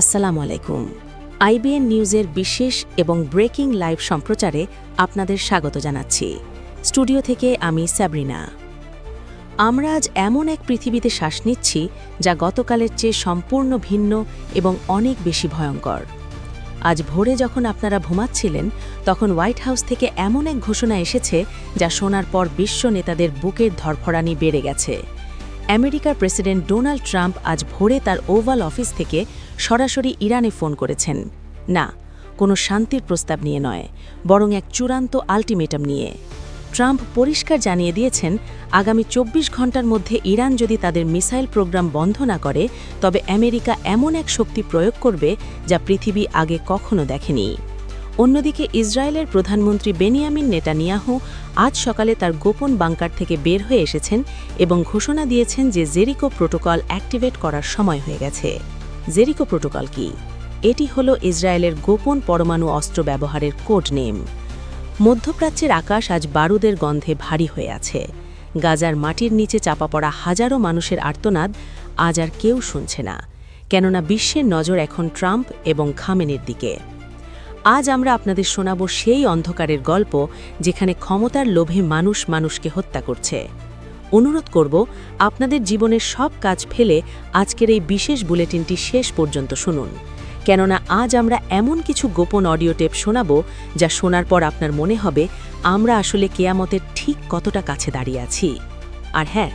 আসসালামু আলাইকুম। আইবিএন নিউজের বিশেষ এবং ব্রেকিং লাইভ সম্প্রচারে আপনাদের স্বাগত জানাচ্ছি। স্টুডিও থেকে আমি স্যাব্রিনা। আমরা আজ এমন এক পৃথিবীতে শ্বাস নিচ্ছি যা গতকালের চেয়ে সম্পূর্ণ ভিন্ন এবং অনেক বেশি ভয়ঙ্কর। আজ ভোরে যখন আপনারা ঘুমাচ্ছিলেন, তখন হোয়াইট হাউস থেকে এমন এক ঘোষণা এসেছে যা শোনার পর বিশ্ব নেতাদের বুকের ধরফড়ানি বেড়ে গেছে। আমেরিকার প্রেসিডেন্ট ডোনাল্ড ট্রাম্প আজ ভোরে তার ওভাল অফিস থেকে সরাসরি ইরানে ফোন করেছেন। না, কোনো শান্তির প্রস্তাব নিয়ে নয়, বরং এক চূড়ান্ত আল্টিমেটাম নিয়ে। ট্রাম্প পরিষ্কার জানিয়ে দিয়েছেন, আগামী চব্বিশ ঘণ্টার মধ্যে ইরান যদি তাদের মিসাইল প্রোগ্রাম বন্ধ না করে, তবে আমেরিকা এমন এক শক্তি প্রয়োগ করবে যা পৃথিবী আগে কখনো দেখেনি। অন্যদিকে ইসরায়েলের প্রধানমন্ত্রী বেনিয়ামিন নেতানিয়াহু আজ সকালে তার গোপন বাংকার থেকে বের হয়ে এসেছেন এবং ঘোষণা দিয়েছেন যে জেরিকো প্রোটোকল অ্যাক্টিভেট করার সময় হয়ে গেছে। জেরিকো প্রোটোকল কি? এটি হল ইসরায়েলের গোপন পরমাণু অস্ত্র ব্যবহারের কোড নেম। মধ্যপ্রাচ্যের আকাশ আজ বারুদের গন্ধে ভারী হয়ে আছে। গাজার মাটির নিচে চাপা পড়া হাজারো মানুষের আর্তনাদ আজ আর কেউ শুনছে না, কেননা বিশ্বের নজর এখন ট্রাম্প এবং খামেনের দিকে। আজ আমরা আপনাদের শোনাব সেই অন্ধকারের গল্প যেখানে ক্ষমতার লোভে মানুষ মানুষকে হত্যা করছে। অনুরোধ করব, আপনাদের জীবনের সব কাজ ফেলে আজকের এই বিশেষ বুলেটিনটি শেষ পর্যন্ত শুনুন। কেননা আজ আমরা এমন কিছু গোপন অডিও টেপ শোনাব, যা শোনার পর আপনার মনে হবে, আমরা আসলে কেয়ামতের ঠিক কতটা কাছে দাঁড়িয়ে আছি। আর হ্যাঁ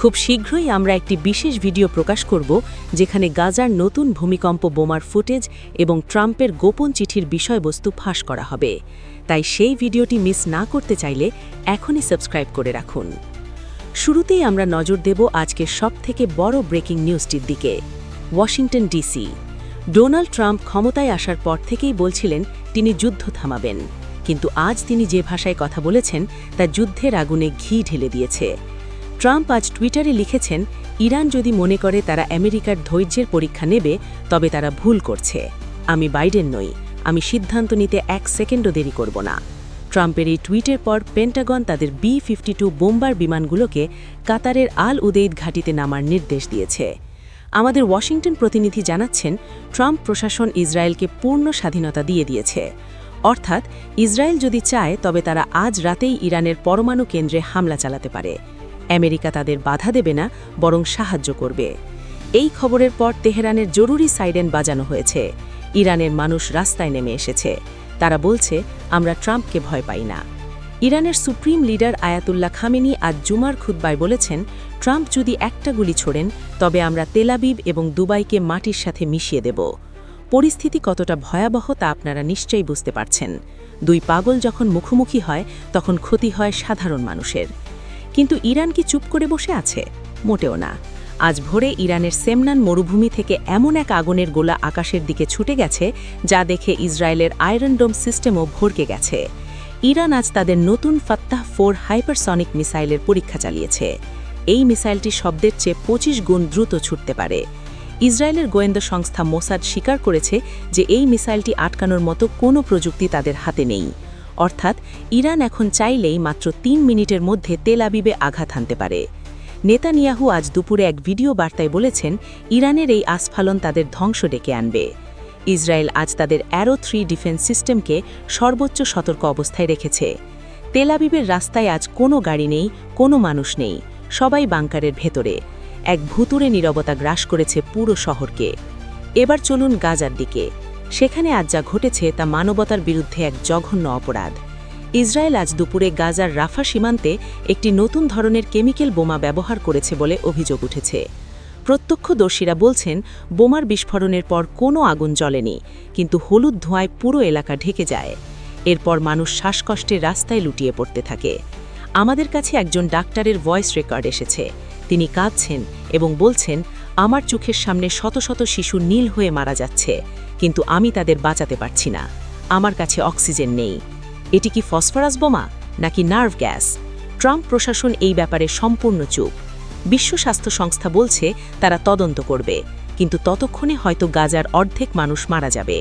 খুব শীঘ্রই আমরা একটি বিশেষ ভিডিও প্রকাশ করব, যেখানে গাজার নতুন ভূমিকম্প বোমার ফুটেজ এবং ট্রাম্পের গোপন চিঠির বিষয়বস্তু ফাঁস করা হবে। তাই সেই ভিডিওটি মিস না করতে চাইলে এখনই সাবস্ক্রাইব করে রাখুন। শুরুতেই আমরা নজর দেব আজকের সবথেকে বড় ব্রেকিং নিউজটির দিকে। ওয়াশিংটন ডিসি ডোনাল্ড ট্রাম্প ক্ষমতায় আসার পর থেকেই বলছিলেন তিনি যুদ্ধ থামাবেন। কিন্তু আজ তিনি যে ভাষায় কথা বলেছেন, তা যুদ্ধের আগুনে ঘি ঢেলে দিয়েছে। ট্রাম্প আজ টুইটারে লিখেছেন, ইরান যদি মনে করে তারা আমেরিকার ধৈর্যের পরীক্ষা নেবে, তবে তারা ভুল করছে। আমি বাইডেন নই। আমি সিদ্ধান্ত নিতে এক সেকেন্ডও দেরি করব না। ট্রাম্পের এই টুইটের পর পেন্টাগন তাদের বি ফিফটি টু বোম্বার বিমানগুলোকে কাতারের আল উদেইদ ঘাটিতে নামার নির্দেশ দিয়েছে। আমাদের ওয়াশিংটন প্রতিনিধি জানাচ্ছেন, ট্রাম্প প্রশাসন ইসরায়েলকে পূর্ণ স্বাধীনতা দিয়ে দিয়েছে। অর্থাৎ, ইসরায়েল যদি চায়, তবে তারা আজ রাতেই ইরানের পরমাণু কেন্দ্রে হামলা চালাতে পারে। আমেরিকা তাদের বাধা দেবে না, বরং সাহায্য করবে। এই খবরের পর তেহরানের জরুরি সাইরেন বাজানো হয়েছে। ইরানের মানুষ রাস্তায় নেমে এসেছে। তারা বলছে, আমরা ট্রাম্পকে ভয় পাই না। ইরানের সুপ্রিম লিডার আয়াতুল্লাহ খামেনি আজ জুমার খুদ্বায় বলেছেন, ট্রাম্প যদি একটা গুলি ছোড়েন, তবে আমরা তেলাবিব এবং দুবাইকে মাটির সাথে মিশিয়ে দেব। পরিস্থিতি কতটা ভয়াবহ তা আপনারা নিশ্চয়ই বুঝতে পারছেন। দুই পাগল যখন মুখোমুখি হয়, তখন ক্ষতি হয় সাধারণ মানুষের। কিন্তু ইরান কি চুপ করে বসে আছে? মোটেও না। আজ ভোরে ইরানের সেমনান মরুভূমি থেকে এমন এক আগুনের গোলা আকাশের দিকে ছুটে গেছে, যা দেখে ইসরায়েলের আয়রন ডোম সিস্টেমও ভরকে গেছে। ইরান আজ তাদের নতুন ফাত্তাহ ফোর হাইপারসনিক মিসাইলের পরীক্ষা চালিয়েছে। এই মিসাইলটি শব্দের চেয়ে পঁচিশ গুণ দ্রুত ছুটতে পারে। ইসরায়েলের গোয়েন্দা সংস্থা মোসাদ স্বীকার করেছে যে এই মিসাইলটি আটকানোর মতো কোনো প্রযুক্তি তাদের হাতে নেই। অর্থাৎ, ইরান এখন চাইলেই মাত্র তিন মিনিটের মধ্যে তেল আবিবে আঘাত হানতে পারে। নেতানিয়াহু আজ দুপুরে এক ভিডিও বার্তায় বলেছেন, ইরানের এই আস্ফালন তাদের ধ্বংস ডেকে আনবে। ইসরায়েল আজ তাদের অ্যারো থ্রি ডিফেন্স সিস্টেমকে সর্বোচ্চ সতর্ক অবস্থায় রেখেছে। তেলাবিবের রাস্তায় আজ কোনো গাড়ি নেই, কোনো মানুষ নেই, সবাই বাংকারের ভেতরে। এক ভুতুরে নীরবতা গ্রাস করেছে পুরো শহরকে। এবার চলুন গাজার দিকে। সেখানে আজ যা ঘটেছে তা মানবতার বিরুদ্ধে এক জঘন্য অপরাধ। ইসরায়েল আজ দুপুরে গাজার রাফা সীমান্তে একটি নতুন ধরনের কেমিক্যাল বোমা ব্যবহার করেছে বলে অভিযোগ উঠেছে। প্রত্যক্ষদর্শীরা বলছেন, বোমার বিস্ফোরণের পর কোনো আগুন জ্বলেনি, কিন্তু হলুদ ধোঁয়ায় পুরো এলাকা ঢেকে যায়। এরপর মানুষ শ্বাসকষ্টে রাস্তায় লুটিয়ে পড়তে থাকে। আমাদের কাছে একজন ডাক্তারের ভয়েস রেকর্ড এসেছে। তিনি কাঁদছেন এবং বলছেন, আমার চোখের সামনে শত শত শিশু নীল হয়ে মারা যাচ্ছে, কিন্তু আমি তাদের বাঁচাতে পারছি না। আমার কাছে অক্সিজেন নেই। এটি কি ফসফরাস বোমা নাকি নার্ভ গ্যাস? ট্রাম্প প্রশাসন এই ব্যাপারে সম্পূর্ণ চুপ। বিশ্ব স্বাস্থ্য সংস্থা বলছে তারা তদন্ত করবে, কিন্তু ততক্ষণে হয়তো গাজার অর্ধেক মানুষ মারা যাবে।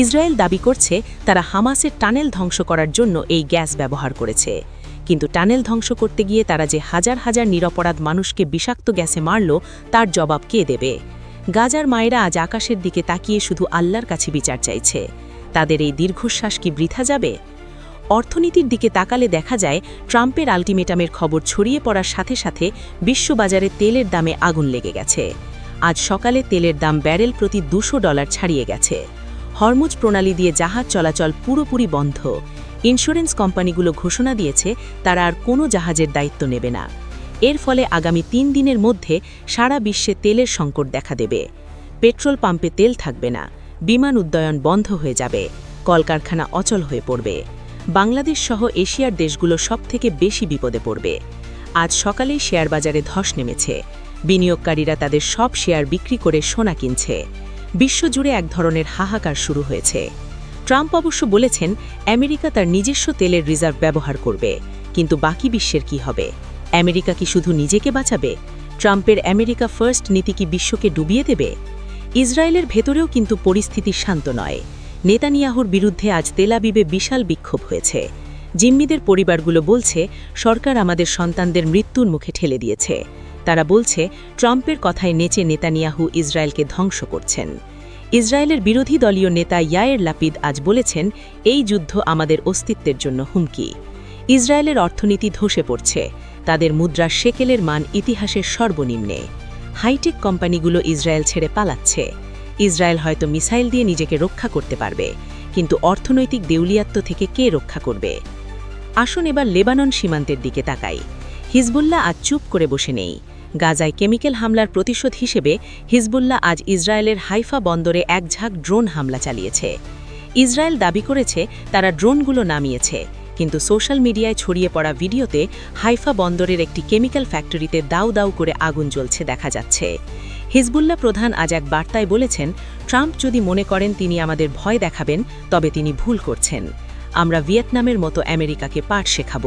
ইসরায়েল দাবি করছে তারা হামাসের টানেল ধ্বংস করার জন্য এই গ্যাস ব্যবহার করেছে। কিন্তু টানেল ধ্বংস করতে গিয়ে তারা যে হাজার হাজার নিরপরাধ মানুষকে বিষাক্ত গ্যাসে মারল, তার জবাব কে দেবে? গাজার মায়েরা আজ আকাশের দিকে তাকিয়ে শুধু আল্লাহর কাছে বিচার চাইছে। তাদের এই দীর্ঘশ্বাস কি বৃথা যাবে? অর্থনীতির দিকে তাকালে দেখা যায়, ট্রাম্পের আলটিমেটামের খবর ছড়িয়ে পড়ার সাথে সাথে বিশ্ববাজারে তেলের দামে আগুন লেগে গেছে। আজ সকালে তেলের দাম ব্যারেল প্রতি দুশো ডলার ছাড়িয়ে গেছে। হরমুজ প্রণালী দিয়ে জাহাজ চলাচল পুরোপুরি বন্ধ। ইন্স্যুরেন্স কোম্পানিগুলো ঘোষণা দিয়েছে, তারা আর কোনো জাহাজের দায়িত্ব নেবে না। এর ফলে আগামী তিন দিনের মধ্যে সারা বিশ্বে তেলের সংকট দেখা দেবে। পেট্রোল পাম্পে তেল থাকবে না। বিমান উদ্যয়ন বন্ধ হয়ে যাবে। কলকারখানা অচল হয়ে পড়বে। বাংলাদেশ সহ এশিয়ার দেশগুলো সবথেকে বেশি বিপদে পড়বে। আজ সকালেই শেয়ার বাজারে ধস নেমেছে। বিনিয়োগকারীরা তাদের সব শেয়ার বিক্রি করে সোনা কিনছে। বিশ্বজুড়ে এক ধরনের হাহাকার শুরু হয়েছে। ট্রাম্প অবশ্য বলেছেন, আমেরিকা তার নিজস্ব তেলের রিজার্ভ ব্যবহার করবে, কিন্তু বাকি বিশ্বের কি হবে? আমেরিকা কি শুধু নিজেকে বাঁচাবে? ট্রাম্পের আমেরিকা ফার্স্ট নীতি কি বিশ্বকে ডুবিয়ে দেবে? ইসরায়েলের ভেতরেও কিন্তু পরিস্থিতি শান্ত নয়। নেতানিয়াহুর বিরুদ্ধে আজ তেলাবিবে বিশাল বিক্ষোভ হয়েছে। জিম্মিদের পরিবারগুলো বলছে, সরকার আমাদের সন্তানদের মৃত্যুর মুখে ঠেলে দিয়েছে। তারা বলছে, ট্রাম্পের কথায় নেচে নেতানিয়াহু ইসরায়েলকে ধ্বংস করছেন। ইসরায়েলের বিরোধী দলীয় নেতা ইয়ায়ের লাপিদ আজ বলেছেন, এই যুদ্ধ আমাদের অস্তিত্বের জন্য হুমকি। ইসরায়েলের অর্থনীতি ধসে পড়ছে। তাদের মুদ্রা শেকেলের মান ইতিহাসের সর্বনিম্নে। হাইটেক কোম্পানিগুলো ইসরায়েল ছেড়ে পালাচ্ছে। ইসরায়েল হয়তো মিসাইল দিয়ে নিজেকে রক্ষা করতে পারবে, কিন্তু অর্থনৈতিক দেউলিয়াত্ব থেকে কে রক্ষা করবে? আসুন এবার লেবানন সীমান্তের দিকে তাকাই। হিজবুল্লাহ আজ চুপ করে বসে নেই। গাজায় কেমিক্যাল হামলার প্রতিশোধ হিসেবে হিজবুল্লাহ আজ ইসরায়েলের হাইফা বন্দরে এক ঝাঁক ড্রোন হামলা চালিয়েছে। ইসরায়েল দাবি করেছে তারা ড্রোনগুলো নামিয়েছে, কিন্তু সোশ্যাল মিডিয়ায় ছড়িয়ে পড়া ভিডিওতে হাইফা বন্দরের একটি কেমিক্যাল ফ্যাক্টরিতে দাউ দাউ করে আগুন জ্বলছে দেখা যাচ্ছে। হিজবুল্লাহ প্রধান আজ এক বার্তায় বলেছেন, ট্রাম্প যদি মনে করেন তিনি আমাদের ভয় দেখাবেন, তবে তিনি ভুল করছেন। আমরা ভিয়েতনামের মতো আমেরিকাকে পাঠ শেখাব।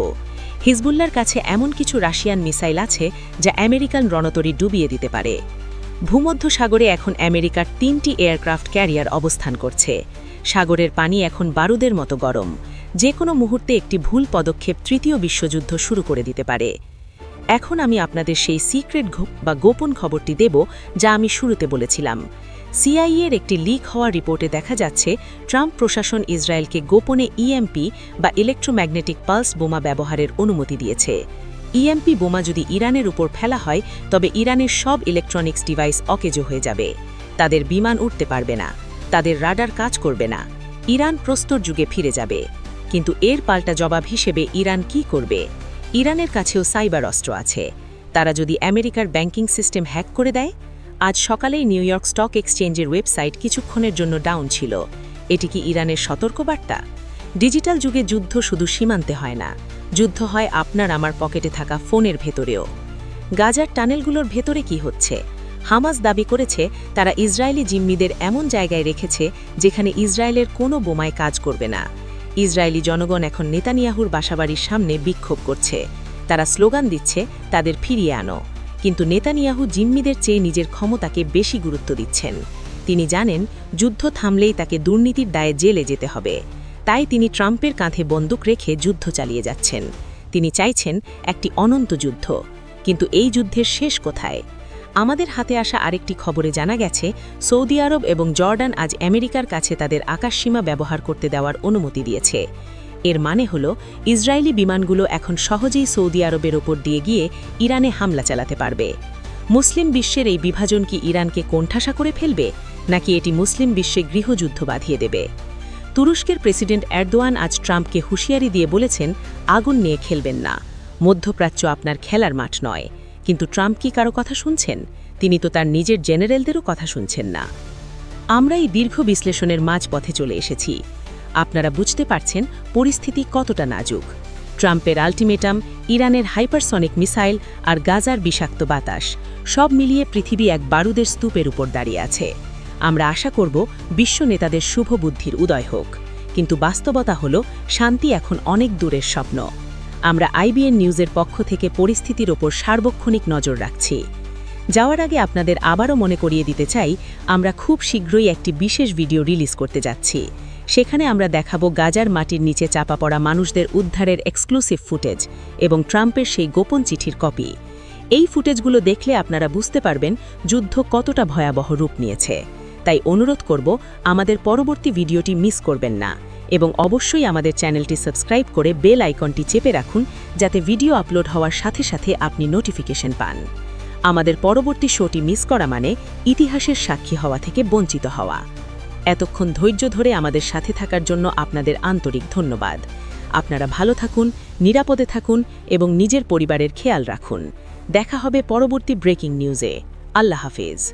হিজবুল্লার কাছে এমন কিছু রাশিয়ান মিসাইল আছে, যা আমেরিকান রণতরী ডুবিয়ে দিতে পারে। ভূমধ্য সাগরে এখন আমেরিকার তিনটি এয়ারক্রাফট ক্যারিয়ার অবস্থান করছে। সাগরের পানি এখন বারুদের মতো গরম। যে কোনো মুহূর্তে একটি ভুল পদক্ষেপ তৃতীয় বিশ্বযুদ্ধ শুরু করে দিতে পারে। এখন আমি আপনাদের সেই সিক্রেট বা গোপন খবরটি দেব যা আমি শুরুতে বলেছিলাম। সিআইএর একটি লিক হওয়া রিপোর্টে দেখা যাচ্ছে, ট্রাম্প প্রশাসন ইসরায়েলকে গোপনে ইএমপি বা ইলেকট্রোম্যাগনেটিক পালস বোমা ব্যবহারের অনুমতি দিয়েছে। ইএমপি বোমা যদি ইরানের উপর ফেলা হয়, তবে ইরানের সব ইলেকট্রনিক্স ডিভাইস অকেজো হয়ে যাবে। তাদের বিমান উঠতে পারবে না, তাদের রাডার কাজ করবে না। ইরান প্রস্তর যুগে ফিরে যাবে। কিন্তু এর পাল্টা জবাব হিসেবে ইরান কি করবে? ইরানের কাছেও সাইবার অস্ত্র আছে। তারা যদি আমেরিকার ব্যাংকিং সিস্টেম হ্যাক করে দেয়, আজ সকালেই নিউ ইয়র্ক স্টক এক্সচেঞ্জের ওয়েবসাইট কিছুক্ষণের জন্য ডাউন ছিল। এটি কি ইরানের সতর্কবার্তা? ডিজিটাল যুগে যুদ্ধ শুধু সীমান্তে হয় না। যুদ্ধ হয় আপনার আমার পকেটে থাকা ফোনের ভেতরেও। গাজার টানেলগুলোর ভেতরে কি হচ্ছে? হামাস দাবি করেছে, তারা ইসরায়েলি জিম্মিদের এমন জায়গায় রেখেছে, যেখানে ইসরায়েলের কোনো বোমায় কাজ করবে না। ইসরায়েলি জনগণ এখন নেতানিয়াহুর বাসাবাড়ির সামনে বিক্ষোভ করছে। তারা স্লোগান দিচ্ছে, তাদের ফিরিয়ে আনো। কিন্তু নেতানিয়াহু জিম্মিদের চেয়ে নিজের ক্ষমতাকে বেশি গুরুত্ব দিচ্ছেন। তিনি জানেন, যুদ্ধ থামলেই তাকে দুর্নীতির দায়ে জেলে যেতে হবে। তাই তিনি ট্রাম্পের কাঁধে বন্দুক রেখে যুদ্ধ চালিয়ে যাচ্ছেন। তিনি চাইছেন একটি অনন্ত যুদ্ধ। কিন্তু এই যুদ্ধের শেষ কোথায়? আমাদের হাতে আসা আরেকটি খবরে জানা গেছে, সৌদি আরব এবং জর্ডান আজ আমেরিকার কাছে তাদের আকাশসীমা ব্যবহার করতে দেওয়ার অনুমতি দিয়েছে। এর মানে হল, ইসরায়েলি বিমানগুলো এখন সহজেই সৌদি আরবের ওপর দিয়ে গিয়ে ইরানে হামলা চালাতে পারবে। মুসলিম বিশ্বের এই বিভাজন কি ইরানকে কোণঠাসা করে ফেলবে, নাকি এটি মুসলিম বিশ্বে গৃহযুদ্ধ বাঁধিয়ে দেবে? তুরস্কের প্রেসিডেন্ট এরদোয়ান আজ ট্রাম্পকে হুঁশিয়ারি দিয়ে বলেছেন, আগুন নিয়ে খেলবেন না। মধ্যপ্রাচ্য আপনার খেলার মাঠ নয়। কিন্তু ট্রাম্প কি কারও কথা শুনছেন? তিনি তো তার নিজের জেনারেলদেরও কথা শুনছেন না। আমরা এই দীর্ঘ বিশ্লেষণের মাঝ পথে চলে এসেছি। আপনারা বুঝতে পারছেন পরিস্থিতি কতটা নাজুক। ট্রাম্পের আলটিমেটাম ইরানের হাইপারসনিক মিসাইল আর গাজার বিষাক্ত বাতাস, সব মিলিয়ে পৃথিবী এক বারুদের স্তূপের উপর দাঁড়িয়ে আছে। আমরা আশা করব বিশ্ব নেতাদের শুভ বুদ্ধির উদয় হোক। কিন্তু বাস্তবতা হল, শান্তি এখন অনেক দূরের স্বপ্ন। আমরা আইবিএন নিউজের পক্ষ থেকে পরিস্থিতির ওপর সার্বক্ষণিক নজর রাখছি। যাওয়ার আগে আপনাদের আবারও মনে করিয়ে দিতে চাই, আমরা খুব শীঘ্রই একটি বিশেষ ভিডিও রিলিজ করতে যাচ্ছি। সেখানে আমরা দেখাবো গাজার মাটির নিচে চাপা পড়া মানুষদের উদ্ধারের এক্সক্লুসিভ ফুটেজ এবং ট্রাম্পের সেই গোপন চিঠির কপি। এই ফুটেজগুলো দেখলে আপনারা বুঝতে পারবেন যুদ্ধ কতটা ভয়াবহ রূপ নিয়েছে। তাই অনুরোধ করব, আমাদের পরবর্তী ভিডিওটি মিস করবেন না। এবং অবশ্যই আমাদের চ্যানেলটি সাবস্ক্রাইব করে বেল আইকনটি চেপে রাখুন যাতে ভিডিও আপলোড হওয়ার সাথে সাথে আপনি নোটিফিকেশন পান। আমাদের পরবর্তী শোটি মিস করা মানে ইতিহাসের সাক্ষী হওয়া থেকে বঞ্চিত হওয়া। এতক্ষণ ধৈর্য ধরে আমাদের সাথে থাকার জন্য আপনাদের আন্তরিক ধন্যবাদ। আপনারা ভালো থাকুন, নিরাপদে থাকুন এবং নিজের পরিবারের খেয়াল রাখুন। দেখা হবে পরবর্তী ব্রেকিং নিউজে। আল্লাহ হাফেজ।